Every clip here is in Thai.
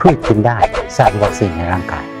พืชกินได้สร้างวัคซีนในร่างกาย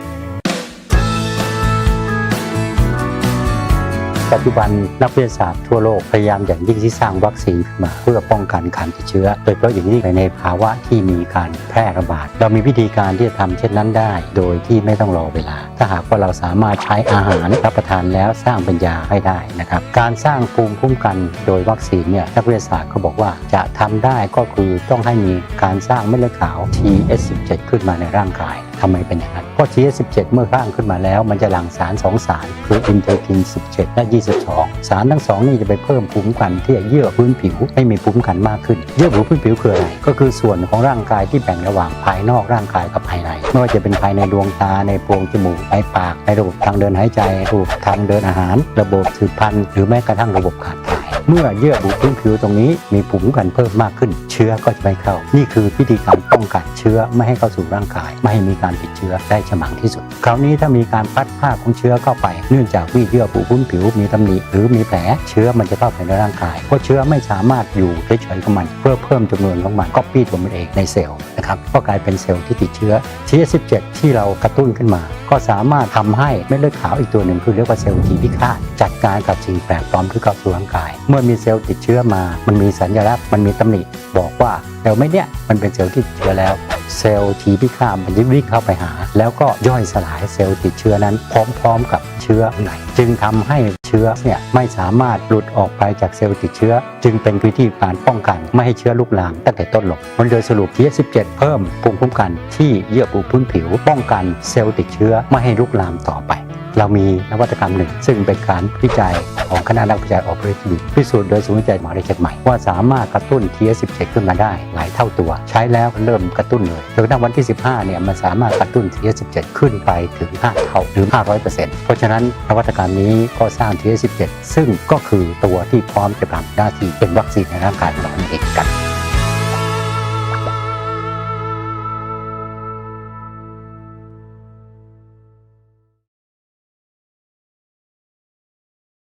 ปัจจุบันนักวิทยาศาสตร์ทั่วโลกพยายามอย่างยิ่งที่สร้างวัคซีนมาเพื่อป้องกันการติดเชื้อ โดยเฉพาะอย่างยิ่งในภาวะที่มีการแพร่ระบาด เรามีวิธีการที่จะทำเช่นนั้นได้ โดยที่ไม่ต้องรอเวลา ถ้าหากว่าเราสามารถใช้อาหารรับประทานแล้วสร้างป็นยาให้ได้นะครับ การสร้างภูมิคุ้มกันโดยวัคซีนเนี่ยนักวิทยาศาสตร์เขาบอกว่าจะทำได้ก็คือต้องให้มีการสร้างเม็ดเลือดขาว TS17 ขึ้นมาในร่างกายำไมเป็นอย่างนั้นเพราะ TS17 เมื่อสร้างขึ้นมาแล้ว มันจะหลั่งสาร 2 สาร คืออินเทอร์คิน 17 และ 22 สารทั้งสองนี่จะไปเพิ่มภูมิคุ้มกันที่เยื่อพื้นผิวให้มีภูมิคุ้มกันมากขึ้น เยื่อพื้นผิวคืออะไรก็คือส่วนของร่างกายที่แบ่งระหว่างภายนอกร่างกายกับภายในไม่ว่าจะเป็นภายในดวงตาในโพรงจมูกในปากในระบบทางเดินหายใจระบบทางเดินอาหาร ระบบสืบพันธุ์หรือแม้กระทั่งระบบขับถ่าย เมื่อเยื่อบุพื้นผิวตรงนี้มีภูมิคุ้มกันเพิ่มมากขึ้น เชื้อก็จะไม่เข้า นี่คือวิธีการป้องกันเชื้อไม่ให้เข้าสู่ร่างกาย ไม่ให้มีการติดเชื้อได้ฉมังที่สุด คราวนี้ถ้ามีการพัดผ้าของเชื้อเข้าไป เนื่องจากวิเยื่อบุพื้นผิวมีตำหนิหรือมีแผลเชื้อมันจะเข้าไปในร่างกายเพราะเชื้อไม่สามารถอยู่เฉยๆของมัน เพื่อเพิ่มจำนวนของมันก็ปี้ตัวมันเองในเซลล์นะครับก็กลายเป็นเซลล์ที่ติดเชื้อ TS17 ที่เรากระตุ้นขึ้นมาก็สามารถทำให้เม็ดเลือดขาวอีกตัวหนึ่งคือเรียกว่าเซลล์ทีพิฆาตจัดการกับสิ่งแปลกปลอมที่เข้าสู่ร่างกาย เมื่อมีเซลล์ติดเชื้อมา มันมีสัญลักษณ์มันมีตำหนิบอกว่าเซลล์ไม่เนี่ยมันเป็นเซลล์ที่ติดเชื้อแล้ว เซลล์ทีพิฆาตมันจะวิ่งเข้าไปหา แล้วก็ย่อยสลายเซลล์ติดเชื้อนั้น พร้อม ๆ กับเชื้อในจึงทำให้ เชื้อเนี่ยไม่สามารถหลุดออกไปจากเซลล์ติดเชื้อ จึงเป็นวิธีการป้องกันไม่ให้เชื้อลุกลามตั้งแต่ต้นลงมันโดยสรุป TS17 เพิ่มภูมิคุ้มกันที่เยื่อบุพื้นผิว ป้องกันเซลล์ติดเชื้อไม่ให้ลุกลามต่อไป เรามีนวัตกรรมหนึ่ง ซึ่งเป็นการวิจัยของคณะนักวิจัยออ p เ r a t i v พิสูจน์โดยศูนย์วิจัยหมอได้เชียงใหม่ ว่าสามารถกระตุ้น TS17 ขึ้นมาได้หลายเท่าตัว ใช้แล้วเริ่มกระตุ้นเลยจนกระทั่งวันที่ 15 เนี่ยมันสามารถกระตุ้น TS17 ขึ้นไปถึง 5 เท่าหรือ 500%เพราะฉะนั้นนวัตกรรมนี้ก็สร้าง TS17 ซึ่งก็คือตัวที่พร้อมจะทำหน้าที่เป็นวัคซีนในร่างกายของเรานั่นเองกัน